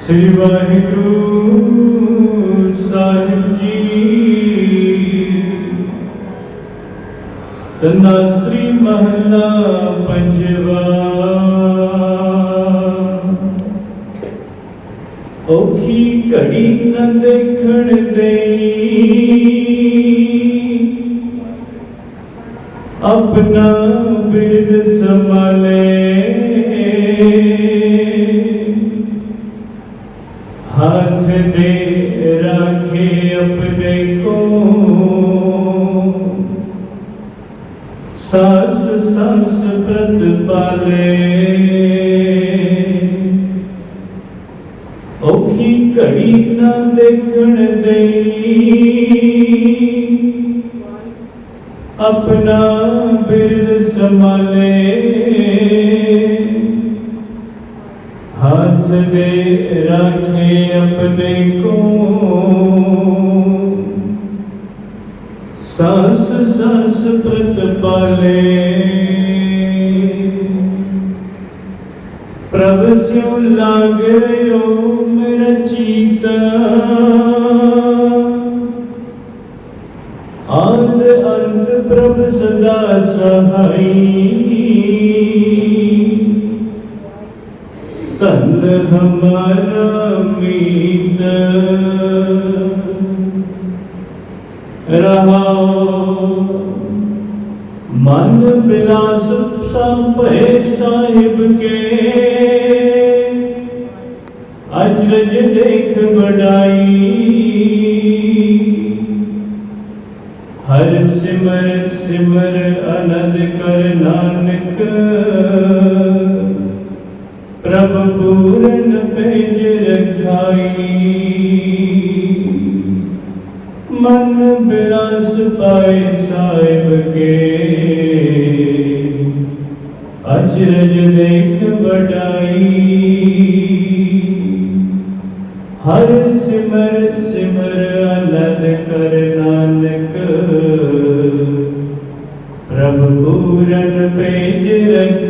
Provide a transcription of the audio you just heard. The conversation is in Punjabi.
ਸ੍ਰੀ ਵਾਹਿਗੁਰੂ ਸਾਹਿਬ ਜੀ। ਤਨਾ ਸ੍ਰੀ ਮਹਲਾ ਪੰਜਵਾ। ਔਖੀ ਘੜੀ ਨ ਦੇਖਣ ਦੇਈ। ਆਪਣਾ ਬਿਰਦ ਸੰਭਾਲੇ। हाथ दे, रखे अपने को। सास संस्कृत पाले। औखी घड़ी ना देखण दई। अपना बिरद संभाले। अपने को सास सास प्रतिपाले प्रभ स्यों लाग मेरा चीता आद अंत प्रभ सदा सहाई तन हमारा ਮੀਤ। ਰਹਾਉ ਮਨ ਬਿਲਾਸ ਸੰਭੇ ਸਾਹਿਬ ਕੇ। ਅਜਰਜ ਦੇਖ ਬੜਾਈ ਹਰ ਸਿਮਰ ਸਿਮਰ ਅਨੰਦ ਕਰ ਨਾਨਕ। ਰਖਾਈ ਮਨ ਬਿਲਾਸ ਪਾਏ ਸਾਹਿਬ ਕੇ। ਅਜਰਜ ਦੇਖ ਵਡਾਈ। ਹਰ ਸਿਮਰ ਸਿਮਰ ਅਨੰਦ ਕਰ ਨਾਨਕ। ਪ੍ਰਭ ਪੂਰਨ ਪੈਜ ਰਖਾਈ